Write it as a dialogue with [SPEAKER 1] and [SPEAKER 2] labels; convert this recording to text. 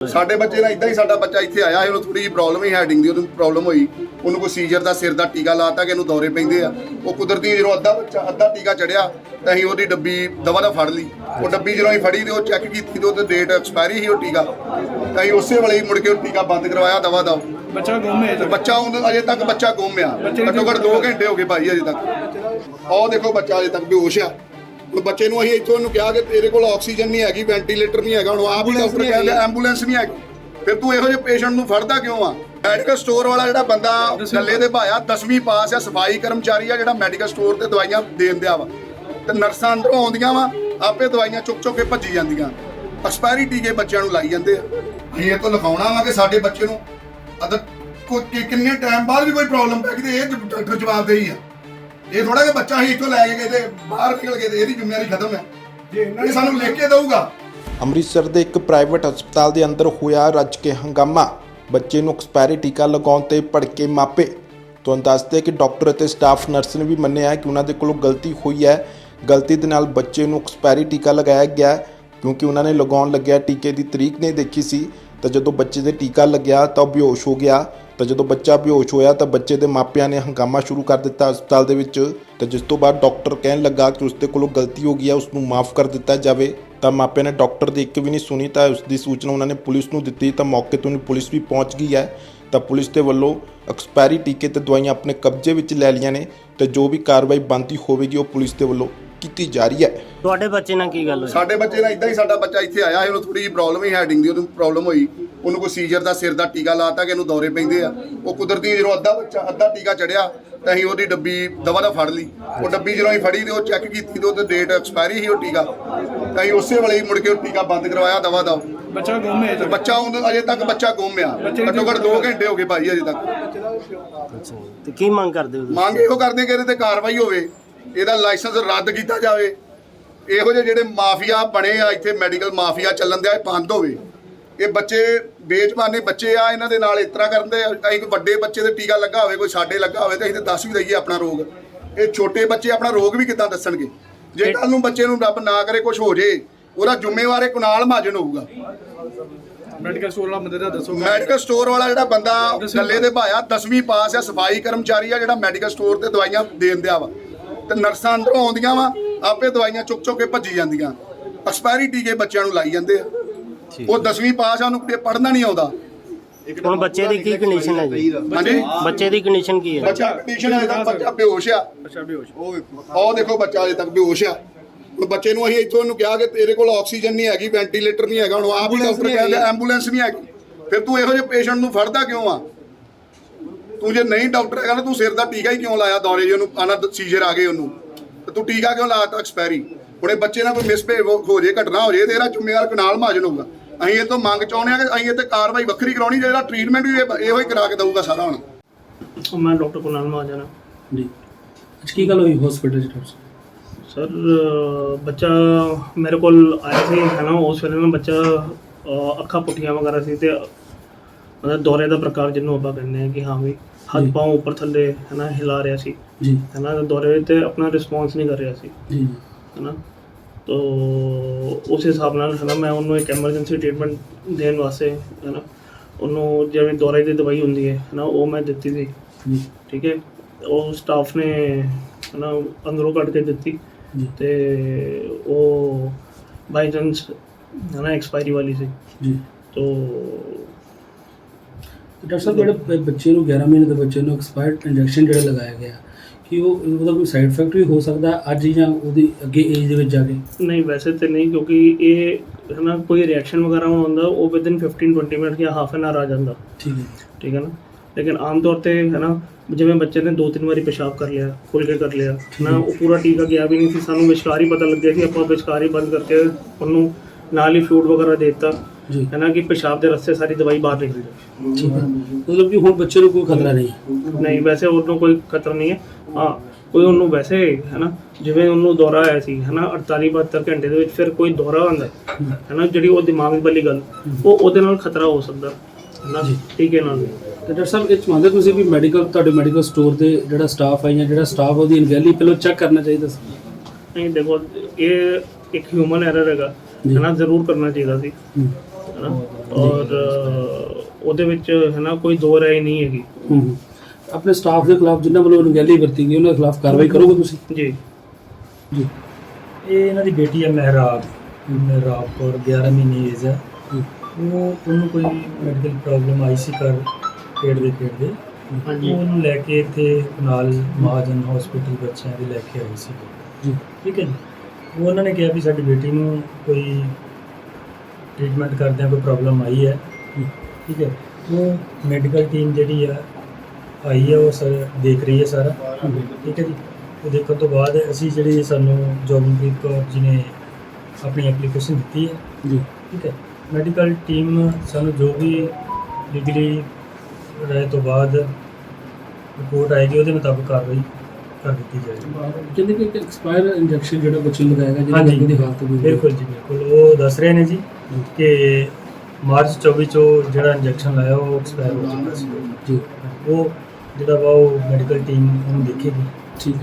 [SPEAKER 1] ਸਾਡੇ ਬੱਚੇ ਨਾਲ ਇਦਾਂ ਹੀ ਸਾਡਾ ਬੱਚਾ ਇੱਥੇ ਆਇਆ ਸੀ ਉਹਨੂੰ ਥੋੜੀ ਜਿਹੀ ਪ੍ਰੋਬਲਮ ਹੀ ਹੈਡਿੰਗ ਦੀ ਉਹਨੂੰ ਪ੍ਰੋਬਲਮ ਹੋਈ। ਉਹਨੂੰ ਕੋਈ ਸੀਜ਼ਰ ਦਾ ਸਿਰ ਦਾ ਟੀਕਾ ਲਾਤਾ ਕਿ ਇਹਨੂੰ ਦੌਰੇ ਪੈਂਦੇ ਆ। ਉਹ ਕੁਦਰਤੀ ਜਦੋਂ ਅੱਧਾ ਬੱਚਾ ਅੱਧਾ ਟੀਕਾ ਚੜਿਆ ਤਾਂ ਅਸੀਂ ਉਹਦੀ ਡੱਬੀ ਦਵਾ ਦਾ ਫੜ ਲਈ। ਉਹ ਡੱਬੀ ਜਦੋਂ ਅਸੀਂ ਫੜੀ ਤੇ ਉਹ ਚੈੱਕ ਕੀਤੀ ਤੇ ਉਹਦੇ ਡੇਟ ਐਕਸਪਾਇਰੀ ਸੀ ਉਹ ਟੀਕਾ। ਤਾਂ ਅਸੀਂ ਉਸੇ ਵੇਲੇ ਹੀ ਮੁੜ ਕੇ ਉਹ ਟੀਕਾ ਬੰਦ ਕਰਵਾਇਆ ਦਵਾ ਦਾ।
[SPEAKER 2] ਬੱਚਾ ਗੁੰਮ ਹੈ
[SPEAKER 1] ਬੱਚਾ ਉਹਨੂੰ ਅਜੇ ਤੱਕ ਬੱਚਾ ਗੁੰਮ ਆ। ਘੱਟੋ ਘੱਟ 2 ਘੰਟੇ ਹੋ ਗਏ ਭਾਈ ਅਜੇ ਤੱਕ। ਉਹ ਦੇਖੋ ਬੱਚਾ ਅਜੇ ਤੱਕ ਬੇਹੋਸ਼ ਆ। ਹੁਣ ਬੱਚੇ ਨੂੰ ਅਸੀਂ ਇੱਥੋਂ ਉਹਨੂੰ ਕਿਹਾ ਕਿ ਤੇਰੇ ਕੋਲ ਆਕਸੀਜਨ ਨਹੀਂ ਹੈਗੀ ਵੈਂਟੀਲੇਟਰ ਨਹੀਂ ਹੈਗਾ ਹੁਣ ਆਪ ਹੀ ਡਾਕਟਰ ਕਹਿੰਦੇ ਐਂਬੂਲੈਂਸ ਨਹੀਂ ਹੈਗੀ। ਫਿਰ ਤੂੰ ਇਹੋ ਜਿਹੇ ਪੇਸ਼ੈਂਟ ਨੂੰ ਫੜਦਾ ਕਿਉਂ ਆ? ਮੈਡੀਕਲ ਸਟੋਰ ਵਾਲਾ ਜਿਹੜਾ ਬੰਦਾ ਗੱਲੇ ਦੇ ਭਾਇਆ 10ਵੀਂ ਪਾਸ ਆ ਸਫ਼ਾਈ ਕਰਮਚਾਰੀ ਆ ਜਿਹੜਾ ਮੈਡੀਕਲ ਸਟੋਰ ਤੇ ਦਵਾਈਆਂ ਦੇਣ ਦਿਆ ਵਾ। ਤੇ ਨਰਸਾਂ ਅੰਦਰੋਂ ਆਉਂਦੀਆਂ ਵਾ ਆਪੇ ਦਵਾਈਆਂ ਚੁੱਕ ਚੁੱਕ ਕੇ ਭੱਜੀ ਜਾਂਦੀਆਂ। ਐਕਸਪਾਇਰੀ ਟੀਕੇ ਬੱਚਿਆਂ ਨੂੰ ਲਾਈ ਜਾਂਦੇ ਆ। ਇਹ ਤੋਂ ਲਿਖਾਉਣਾ ਵਾ ਕਿ ਸਾਡੇ ਬੱਚੇ ਨੂੰ ਅਦਰ ਕੋਈ ਕਿੰਨੇ ਟਾਈਮ ਬਾਅਦ ਵੀ ਕੋਈ ਪ੍ਰੋਬਲਮ ਪੈ ਗਈ ਤੇ ਇਹ ਡਾਕਟਰ ਜਵਾਬ ਦੇਈ ਆ। ਇਹ ਥੋੜਾ ਕਿ ਬੱਚਾ ਹੀ ਇੱਥੋਂ ਲੈ ਕੇ ਗਏ ਤੇ ਬਾਹਰ ਨਿਕਲ ਗਏ ਤੇ ਇਹਦੀ ਜ਼ਿੰਮੇਵਾਰੀ ਖਤਮ ਹੈ। ਇਹ ਸਾਨੂੰ ਲਿਖ ਕੇ ਦਊਗਾ।
[SPEAKER 3] ਅੰਮ੍ਰਿਤਸਰ ਦੇ ਇੱਕ ਪ੍ਰਾਈਵੇਟ ਹਸਪਤਾਲ ਦੇ ਅੰਦਰ ਹੋਇਆ ਰੱਜ ਕੇ ਹੰਗਾਮਾ। ਬੱਚੇ ਨੂੰ ਐਕਸਪਾਇਰੀ ਟੀਕਾ ਲਗਾਉਣ ਤੇ ਭੜਕੇ ਮਾਪੇ। ਤੁਹਾਨੂੰ ਦੱਸਦੇ ਕਿ ਡਾਕਟਰ ਅਤੇ ਸਟਾਫ ਨਰਸ ਨੇ ਵੀ ਮੰਨਿਆ ਕਿ ਉਹਨਾਂ ਦੇ ਕੋਲੋਂ ਗਲਤੀ ਹੋਈ ਹੈ। ਗਲਤੀ ਦੇ ਨਾਲ ਬੱਚੇ ਨੂੰ ਐਕਸਪਾਇਰੀ ਟੀਕਾ ਲਗਾਇਆ ਗਿਆ ਕਿਉਂਕਿ ਉਹਨਾਂ ਨੇ ਲਗਾਉਣ ਲੱਗਿਆ ਟੀਕੇ ਦੀ ਤਰੀਕ ਨਹੀਂ ਦੇਖੀ ਸੀ। ਤਾਂ ਜਦੋਂ ਬੱਚੇ ਦੇ ਟੀਕਾ ਲੱਗਿਆ ਤਾਂ ਉਹ ਬੇਹੋਸ਼ ਹੋ ਗਿਆ। ਤਾਂ ਜਦੋਂ ਬੱਚਾ ਬੇਹੋਸ਼ ਹੋਇਆ ਤਾਂ ਬੱਚੇ ਦੇ ਮਾਪਿਆਂ ਨੇ ਹੰਗਾਮਾ ਸ਼ੁਰੂ ਕਰ ਦਿੱਤਾ ਹਸਪਤਾਲ ਦੇ ਵਿੱਚ। ਤਾਂ ਜਿਸ ਤੋਂ ਬਾਅਦ ਡਾਕਟਰ ਕਹਿਣ ਲੱਗਾ ਕਿ ਉਸ ਦੇ ਕੋਲੋਂ ਗਲਤੀ ਹੋ ਗਈ ਹੈ ਉਸ ਨੂੰ ਮਾਫ ਕਰ ਦਿੱਤਾ ਜਾਵੇ। ਤਾਂ ਮਾਪਿਆਂ ਨੇ ਡਾਕਟਰ ਦੀ ਇੱਕ ਵੀ ਨਹੀਂ ਸੁਣੀ ਤਾਂ ਉਸ ਦੀ ਸੂਚਨਾ ਉਹਨਾਂ ਨੇ ਪੁਲਿਸ ਨੂੰ ਦਿੱਤੀ। ਤਾਂ ਮੌਕੇ ਤੋਂ ਪੁਲਿਸ ਵੀ ਪਹੁੰਚ ਗਈ ਹੈ। ਤਾਂ ਪੁਲਿਸ ਦੇ ਵੱਲੋਂ ਐਕਸਪਾਇਰੀ ਟੀਕੇ ਤੇ ਦਵਾਈਆਂ ਆਪਣੇ ਕਬਜ਼ੇ ਵਿੱਚ ਲੈ ਲਈਆਂ ਨੇ। ਤੇ ਜੋ ਵੀ ਕਾਰਵਾਈ ਬਣਦੀ ਹੋਵੇਗੀ ਉਹ ਪੁਲਿਸ ਦੇ ਵੱਲੋਂ ਕੀਤੀ ਜਾ ਰਹੀ ਹੈ।
[SPEAKER 4] ਤੁਹਾਡੇ ਬੱਚੇ ਨਾਲ ਕੀ ਗੱਲ ਹੋਈ?
[SPEAKER 1] ਸਾਡੇ ਬੱਚੇ ਨਾਲ ਇਦਾਂ ਹੀ ਸਾਡਾ ਬੱਚਾ ਇੱਥੇ ਆਇਆ ਸੀ ਉਹਨੂੰ ਥੋੜੀ ਜਿਹੀ ਪ੍ਰੋਬਲਮ ਹੀ ਹੈਡਿੰਗ ਦੀ ਉਹਨੂੰ ਪ੍ਰੋਬਲਮ ਹੋਈ। ਉਹਨੂੰ ਕੋਈ ਸੀਜ਼ਰ ਦਾ ਸਿਰ ਦਾ ਟੀਕਾ ਲਾਤਾ ਕਿ ਇਹਨੂੰ ਦੌਰੇ ਪੈਂਦੇ ਆ। ਉਹ ਕੁਦਰਤੀ ਜਦੋਂ ਅੱਧਾ ਬੱਚਾ ਅੱਧਾ ਟੀਕਾ ਚੜਿਆ ਤਾਂ ਅਸੀਂ ਉਹਦੀ ਡੱਬੀ ਦਵਾ ਦਾ ਫੜ ਲਈ। ਉਹ ਡੱਬੀ ਜਦੋਂ ਅਸੀਂ ਫੜੀ ਤੇ ਉਹ ਚੈੱਕ ਕੀਤੀ ਤੇ ਉਹਦੇ ਡੇਟ ਐਕਸਪਾਇਰੀ ਸੀ ਉਹ ਟੀਕਾ। ਤਾਂ ਅਸੀਂ ਉਸੇ ਵੇਲੇ ਹੀ ਮੁੜ ਕੇ ਉਹ ਟੀਕਾ ਬੰਦ ਕਰਵਾਇਆ ਦਵਾ ਦਾ
[SPEAKER 2] ਬੱਚਾ ਗੁੰਮ ਹੈ
[SPEAKER 1] ਤੇ ਬੱਚਾ ਉਹਨੂੰ ਅਜੇ ਤੱਕ ਬੱਚਾ ਗੁੰਮ ਆ। ਘੱਟੋ ਘੱਟ 2 ਘੰਟੇ ਹੋ ਗਏ ਭਾਈ ਅਜੇ ਤੱਕ।
[SPEAKER 4] ਤੇ ਕੀ ਮੰਗ ਕਰਦੇ ਹੋ?
[SPEAKER 1] ਮੰਗ ਇਹੋ ਕਰਦੇ ਕਿ ਇਹਦੇ ਤੇ ਕਾਰਵਾਈ ਹੋਵੇ। ਇਹਦਾ ਲਾਇਸੈਂਸ ਰੱਦ ਕੀਤਾ ਜਾਵੇ। ਇਹੋ ਜਿਹੇ ਜਿਹੜੇ ਮਾਫੀਆ ਬਣੇ ਆ ਇੱਥੇ ਮੈਡੀਕਲ ਮਾਫੀਆ ਚੱਲਣ ਦਿਆ ਇਹ ਬੰਦ ਹੋਵੇ। ਇਹ ਬੱਚੇ ਬੇਜਮਾਨੇ ਬੱਚੇ ਆ ਇਹਨਾਂ ਦੇ ਨਾਲ ਇਸ ਤਰ੍ਹਾਂ ਕਰਦੇ ਆ। ਕੋਈ ਵੱਡੇ ਬੱਚੇ ਦੇ ਟੀਕਾ ਲੱਗਾ ਹੋਵੇ ਕੋਈ ਸਾਡੇ ਲੱਗਾ ਹੋਵੇ ਤੇ ਅਸੀਂ ਤੇ ਦੱਸ ਵੀ ਦਈਏ ਆਪਣਾ ਰੋਗ। ਇਹ ਛੋਟੇ ਬੱਚੇ ਆਪਣਾ ਰੋਗ ਵੀ ਕਿੱਦਾਂ ਦੱਸਣਗੇ? ਜੇ ਕੱਲ ਨੂੰ ਬੱਚੇ ਨੂੰ ਰੱਬ ਨਾ ਕਰੇ ਕੁਝ ਹੋ ਜੇ ਉਹਦਾ ਜ਼ਿੰਮੇਵਾਰ ਇਹ ਕੁਨਾਲ ਮਹਾਜਨ ਹੋਊਗਾ।
[SPEAKER 2] ਮੈਡੀਕਲ ਸਟੋਰ ਵਾਲਾ ਬੰਦੇ ਦਾ ਦੱਸੋ।
[SPEAKER 1] ਮੈਡੀਕਲ ਸਟੋਰ ਵਾਲਾ ਜਿਹੜਾ ਬੰਦਾ ਗੱਲੇ ਦੇ ਭਾਇਆ 10ਵੀਂ ਪਾਸ ਆ ਸਫ਼ਾਈ ਕਰਮਚਾਰੀ ਆ ਜਿਹੜਾ ਮੈਡੀਕਲ ਸਟੋਰ ਤੇ ਦਵਾਈਆਂ ਦੇਣ ਦਿਆ ਵਾ। ਤੇ ਨਰਸਾਂ ਅੰਦਰੋਂ ਆਉਂਦੀਆਂ ਵਾ ਆਪੇ ਦਵਾਈਆਂ ਚੁੱਕ ਚੁੱਕ ਕੇ ਭੱਜੀ ਜਾਂਦੀਆਂ। ਐਕਸਪਾਇਰੀ ਟੀਕੇ ਬੱਚਿਆਂ ਨੂੰ ਲਾਈ ਜਾਂਦੇ ਆ। ਉਹ 10ਵੀਂ ਪਾਸ ਆ ਉਹਨੂੰ ਪੜ੍ਹਨਾ ਨਹੀਂ ਆਉਂਦਾ।
[SPEAKER 4] ਹੁਣ ਬੱਚੇ ਦੀ ਕੀ ਕੰਡੀਸ਼ਨ ਹੈ ਜੀ?
[SPEAKER 1] ਹਾਂਜੀ?
[SPEAKER 4] ਬੱਚੇ ਦੀ ਕੰਡੀਸ਼ਨ ਕੀ ਹੈ?
[SPEAKER 1] ਬੱਚਾ ਕੰਡੀਸ਼ਨ ਹੈ ਤਾਂ ਬੱਚਾ ਬੇਹੋਸ਼ ਆ।
[SPEAKER 2] ਅੱਛਾ ਬੇਹੋਸ਼।
[SPEAKER 1] ਉਹ ਦੇਖੋ ਬੱਚਾ ਅਜੇ ਤੱਕ ਬੇਹੋਸ਼ ਆ। ਹੁਣ ਬੱਚੇ ਨੂੰ ਅਸੀਂ ਇੱਥੋਂ ਉਹਨੂੰ ਕਿਹਾ ਕਿ ਤੇਰੇ ਕੋਲ ਆਕਸੀਜਨ ਨਹੀਂ ਹੈਗੀ ਵੈਂਟੀਲੇਟਰ ਨਹੀਂ ਹੈਗਾ ਹੁਣ ਆਪ ਹੀ ਡਾਕਟਰ ਕਹਿੰਦੇ ਐਂਬੂਲੈਂਸ ਨਹੀਂ ਹੈਗੀ। ਫਿਰ ਤੂੰ ਇਹੋ ਜਿਹੇ ਪੇਸ਼ੈਂਟ ਨੂੰ ਫੜਦਾ ਕਿਉਂ ਆ? ਤੂੰ ਜੇ ਨਹੀਂ ਡਾਕਟਰ ਹੈਗਾ ਨਾ ਤੂੰ ਸਿਰ ਦਾ ਟੀਕਾ ਹੀ ਕਿਉਂ ਲਾਇਆ ਦੌਰੇ ਜੇ ਉਹਨੂੰ ਆਣਾ ਸੀਜ਼ਰ ਆ ਗਏ ਉਹਨੂੰ। ਤੇ ਤੂੰ ਟੀਕਾ ਕਿਉਂ ਲਾਤਾ ਐਕਸਪਾਇਰੀ ਹੁਣ ਬੱਚੇ ਨਾਲ ਕੋਈ ਮਿਸਬਿਹੇਵ ਹੋ ਜੇ ਘਟਨਾ ਹੋ ਜੇ ਤੇ ਇਹਦਾ ਜ਼ਿੰਮੇਵਾਰ ਕਨਾਲ ਮਹਾਜਨ ਹੋਊਗਾ। ਅਸੀਂ ਇਹ ਤੋਂ ਮੰਗ ਚਾਹੁੰਦੇ ਆ ਕਿ ਅਸੀਂ ਇਹ ਤੇ ਕਾਰਵਾਈ ਵੱਖਰੀ ਕਰਾਉਣੀ ਜਿਹੜਾ ਟ੍ਰੀਟਮੈਂਟ ਵੀ ਇਹ- ਹੀ ਕਰਾ ਕੇ ਦਊਗਾ ਸਾਰਾ ਹੁਣ।
[SPEAKER 5] ਮੈਂ ਡਾਕਟਰ ਕੁਨਾਲ ਮਹਾਜਨ।
[SPEAKER 6] ਜੀ। ਅੱਜ ਕੀ ਗੱਲ ਹੋਈ ਹਸਪੀਟਲ ਚ ਡਾਕਟਰ?
[SPEAKER 5] ਸਰ ਬੱਚਾ ਮੇਰੇ ਕੋਲ ਆਇਆ ਸੀ ਹੈ ਨਾ? ਉਸ ਵੇਲੇ ਨਾ ਬੱਚਾ ਅੱਖਾਂ ਪੁੱਠੀਆਂ ਵਗੈਰਾ ਸੀ ਤੇ ਮਤਲਬ ਦੌਰੇ ਦਾ ਪ੍ਰਕਾਰ ਜਿਹਨੂੰ ਆਪਾਂ ਕਹਿੰਦੇ ਆ ਕਿ ਹਾਂ ਵੀ ਹੱਥ
[SPEAKER 6] ਜੀ।
[SPEAKER 5] ਪਾਉ ਉੱਪਰ ਥੱਲੇ ਹੈ ਨਾ ਹਿਲਾ ਰਿਹਾ ਸੀ।
[SPEAKER 6] ਜੀ।
[SPEAKER 5] ਹੈ ਨਾ ਦੌਰੇ ਤੇ ਆਪਣਾ ਰਿਸਪੌਂਸ ਨਹੀਂ ਕਰ ਰਿਹਾ ਸੀ।
[SPEAKER 6] ਜੀ। ਜੀ
[SPEAKER 5] ਹੈ ਨਾ ਤੋ ਉਸ ਹਿਸਾਬ ਨਾਲ ਹੈ ਨਾ ਮੈਂ ਉਹਨੂੰ ਇੱਕ ਐਮਰਜੈਂਸੀ ਟ੍ਰੀਟਮੈਂਟ ਦੇਣ ਵਾਸਤੇ ਹੈ ਨਾ ਉਹਨੂੰ ਜਿਵੇਂ ਦੌਰੇ ਦੀ ਦਵਾਈ ਹੁੰਦੀ ਹੈ ਹੈ ਨਾ ਉਹ ਮੈਂ ਦਿੱਤੀ ਸੀ।
[SPEAKER 6] ਜੀ।
[SPEAKER 5] ਠੀਕ ਹੈ ਉਹ ਸਟਾਫ ਨੇ ਹੈ ਨਾ ਅੰਦਰੋਂ ਕੱਢ ਕੇ ਦਿੱਤੀ।
[SPEAKER 6] ਜੀ।
[SPEAKER 5] ਤੇ ਉਹ ਬਾਈ ਚਾਂਸ ਹੈ ਨਾ ਐਕਸਪਾਇਰੀ ਵਾਲੀ ਸੀ।
[SPEAKER 6] ਜੀ।
[SPEAKER 5] ਤੇ
[SPEAKER 6] ਡਾਕਟਰ ਸਾਹਿਬ ਜਿਹੜੇ ਬੱਚੇ ਨੂੰ 11 ਮਹੀਨੇ ਦੇ ਬੱਚੇ ਨੂੰ ਐਕਸਪਾਇਰਡ ਇੰਜੈਕਸ਼ਨ ਜਿਹੜਾ ਲਗਾਇਆ ਗਿਆ ਕਿ ਉਹ ਉਹਦਾ ਕੋਈ ਸਾਈਡ ਇਫੈਕਟ ਵੀ ਹੋ ਸਕਦਾ ਹੈ ਅੱਜ ਜਾਂ ਉਹਦੀ ਅੱਗੇ ਏਜ ਦੇ ਵਿੱਚ ਜਾ ਕੇ?
[SPEAKER 5] ਨਹੀਂ ਵੈਸੇ ਤੇ ਨਹੀਂ ਕਿਉਂਕਿ ਇਹ ਹੈ ਨਾ ਕੋਈ ਰਿਐਕਸ਼ਨ ਵਗੈਰਾ ਹੁੰਦਾ ਉਹ ਵਿਦਿਨ 15 20 ਮਿੰਟ ਜਾਂ ਹਾਫ ਐਨ ਆਰ ਆ ਜਾਂਦਾ।
[SPEAKER 6] ਠੀਕ ਹੈ।
[SPEAKER 5] ਠੀਕ ਹੈ ਨਾ? ਲੇਕਿਨ ਆਮ ਤੌਰ ਤੇ ਹੈ ਨਾ ਜਿਵੇਂ ਬੱਚੇ ਨੇ ਦੋ ਤਿੰਨ ਵਾਰੀ ਪਿਸ਼ਾਬ ਕਰ ਲਿਆ ਖੁੱਲ ਕੇ ਕਰ ਲਿਆ ਨਾ ਉਹ ਪੂਰਾ ਟੀਕਾ ਗਿਆ ਵੀ ਨਹੀਂ ਸੀ ਸਾਨੂੰ ਵਿਚਕਾਰ ਹੀ ਪਤਾ ਲੱਗਿਆ ਸੀ ਆਪਾਂ ਵਿਚਕਾਰ ਹੀ ਬੰਦ ਕਰਕੇ ਉਹਨੂੰ ਨਾਲ ਹੀ ਫਲੂਡ ਵਗੈਰਾ ਦੇ ਦਿੱਤਾ।
[SPEAKER 6] ਜੀ।
[SPEAKER 5] ਹੈ ਨਾ ਕਿ ਪਿਸ਼ਾਬ ਦੇ ਰਸਤੇ ਸਾਰੀ ਦਵਾਈ ਬਾਹਰ ਨਿਕਲ ਜਾਏ
[SPEAKER 6] ਠੀਕ ਹੈ। ਮਤਲਬ ਕਿ ਹੁਣ ਬੱਚੇ ਨੂੰ ਕੋਈ ਖਤਰਾ ਨਹੀਂ ਹੈ।
[SPEAKER 5] ਨਹੀਂ। ਵੈਸੇ ਉਹਨੂੰ ਕੋਈ ਖਤਰਾ ਨਹੀਂ ਹੈ। ਹਾਂ ਕੋਈ ਉਹਨੂੰ ਵੈਸੇ ਹੈ ਨਾ ਜਿਵੇਂ ਉਹਨੂੰ ਦੌਰਾ ਆਇਆ ਸੀ ਹੈ ਨਾ 48 72 ਘੰਟੇ ਦੇ ਵਿੱਚ ਫਿਰ ਕੋਈ ਦੌਰਾ ਆਉਂਦਾ ਹੈ ਹੈ। ਨਾ ਜਿਹੜੀ ਉਹ ਦਿਮਾਗ ਵਾਲੀ ਗੱਲ ਉਹ ਉਹਦੇ ਨਾਲ ਖਤਰਾ ਹੋ ਸਕਦਾ ਹੈ ਨਾ
[SPEAKER 6] ਜੀ।
[SPEAKER 5] ਟੀਕੇ ਨਾਲ
[SPEAKER 6] ਤੇ ਡਾਕਟਰ ਸਾਹਿਬ ਇਹ ਚਾਹੁੰਦੇ ਤੁਸੀਂ ਵੀ ਮੈਡੀਕਲ ਤੁਹਾਡੇ ਮੈਡੀਕਲ ਸਟੋਰ ਤੇ ਜਿਹੜਾ ਸਟਾਫ ਹੈ ਜਾਂ ਜਿਹੜਾ ਸਟਾਫ ਉਹਦੀ ਇਨਵੈਲੀ ਪਹਿਲਾਂ ਚੈੱਕ ਕਰਨਾ ਚਾਹੀਦਾ ਸੀ?
[SPEAKER 5] ਨਹੀਂ ਦੇਖੋ ਇਹ ਇੱਕ ਹਿਊਮਨ ਐਰਰ ਹੈਗਾ
[SPEAKER 6] ਜੀ।
[SPEAKER 5] ਹੈ ਨਾ ਜ਼ਰੂਰ ਕਰਨਾ ਚਾਹੀਦਾ ਸੀ।
[SPEAKER 6] ਹੂੰ।
[SPEAKER 5] ਔਰ ਉਹਦੇ ਵਿੱਚ ਹੈ ਨਾ ਕੋਈ ਦੋ ਰਾਏ ਨਹੀਂ ਹੈਗੀ।
[SPEAKER 6] ਹੂੰ। ਆਪਣੇ ਸਟਾਫ ਦੇ ਖਿਲਾਫ ਜਿਨ੍ਹਾਂ ਵੱਲੋਂ ਅਣਗਹਿਲੀ ਵਰਤੀ ਗਈ ਉਹਨਾਂ ਦੇ ਖਿਲਾਫ ਕਾਰਵਾਈ ਕਰੋਗੇ ਤੁਸੀਂ?
[SPEAKER 5] ਜੀ।
[SPEAKER 6] ਜੀ।
[SPEAKER 7] ਇਹ ਇਹਨਾਂ ਦੀ ਬੇਟੀ ਹੈ ਮਹਿਰਾਬ। ਮਹਿਰਾਬ ਕੌਰ 11 ਮਹੀਨੇ ਏਜ ਹੈ। ਉਹ ਉਹਨੂੰ ਕੋਈ ਮੈਡੀਕਲ ਪ੍ਰੋਬਲਮ ਆਈ ਸੀ ਕਰ ਪੇਟ ਦੇ ਪੇਟ ਦੇ।
[SPEAKER 4] ਹਾਂਜੀ।
[SPEAKER 7] ਉਹ ਉਹਨੂੰ ਲੈ ਕੇ ਇੱਥੇ ਨਾਲ ਮਹਾਜਨ ਹਸਪੀਟਲ ਬੱਚਿਆਂ ਦੇ ਲੈ ਕੇ ਆਏ ਸੀ।
[SPEAKER 6] ਜੀ।
[SPEAKER 7] ਠੀਕ ਹੈ ਜੀ। ਉਹ ਉਹਨਾਂ ਨੇ ਕਿਹਾ ਵੀ ਸਾਡੀ ਬੇਟੀ ਨੂੰ ਕੋਈ ਟ੍ਰੀਟਮੈਂਟ ਕਰਦਿਆਂ ਕੋਈ ਪ੍ਰੋਬਲਮ ਆਈ ਹੈ। ਠੀਕ ਹੈ। ਉਹ ਮੈਡੀਕਲ ਟੀਮ ਜਿਹੜੀ ਆ ਆਈ ਹੈ ਉਹ ਸਰ ਦੇਖ ਰਹੀ ਹੈ ਸਾਰਾ ਠੀਕ ਹੈ ਜੀ। ਉਹ ਦੇਖਣ ਤੋਂ ਬਾਅਦ ਅਸੀਂ ਜਿਹੜੀ ਸਾਨੂੰ ਜੋਗਨਪ੍ਰੀਤ ਕੌਰ ਜੀ ਨੇ ਆਪਣੀ ਐਪਲੀਕੇਸ਼ਨ ਦਿੱਤੀ ਹੈ
[SPEAKER 6] ਜੀ।
[SPEAKER 7] ਠੀਕ ਹੈ। ਮੈਡੀਕਲ ਟੀਮ ਸਾਨੂੰ ਜੋ ਵੀ ਲੀਗਲੀ ਰਾਏ ਤੋਂ ਬਾਅਦ ਰਿਪੋਰਟ ਆਏਗੀ ਉਹਦੇ ਮੁਤਾਬਕ ਕਾਰਵਾਈ ਕਰ ਦਿੱਤੀ ਜਾਏਗੀ।
[SPEAKER 6] ਕਹਿੰਦੇ ਕਿ ਇੱਕ ਐਕਸਪਾਇਰ ਇੰਜੈਕਸ਼ਨ ਜਿਹੜਾ ਬੱਚੇ ਨੂੰ ਲਗਾਇਆ ਗਿਆ ਜਿਹਦੀ। ਅੱਗੇ ਦੀ ਹਾਲਤ
[SPEAKER 7] ਬਿਲਕੁਲ ਜੀ ਬਿਲਕੁਲ। ਉਹ ਦੱਸ ਰਹੇ ਨੇ ਜੀ। ਕਿ ਮਾਰਚ 24 ਚੋਂ ਜਿਹੜਾ ਇੰਜੈਕਸ਼ਨ ਲਾਇਆ ਉਹ ਐਕਸਪਾਇਰ ਹੋ ਚੁੱਕਾ ਸੀ।
[SPEAKER 6] ਜੀ।
[SPEAKER 7] ਉਹ ਜਿਹੜਾ ਵਾ ਉਹ ਮੈਡੀਕਲ ਟੀਮ ਉਹਨੂੰ ਦੇਖੇਗੀ।
[SPEAKER 6] ਠੀਕ ਹੈ।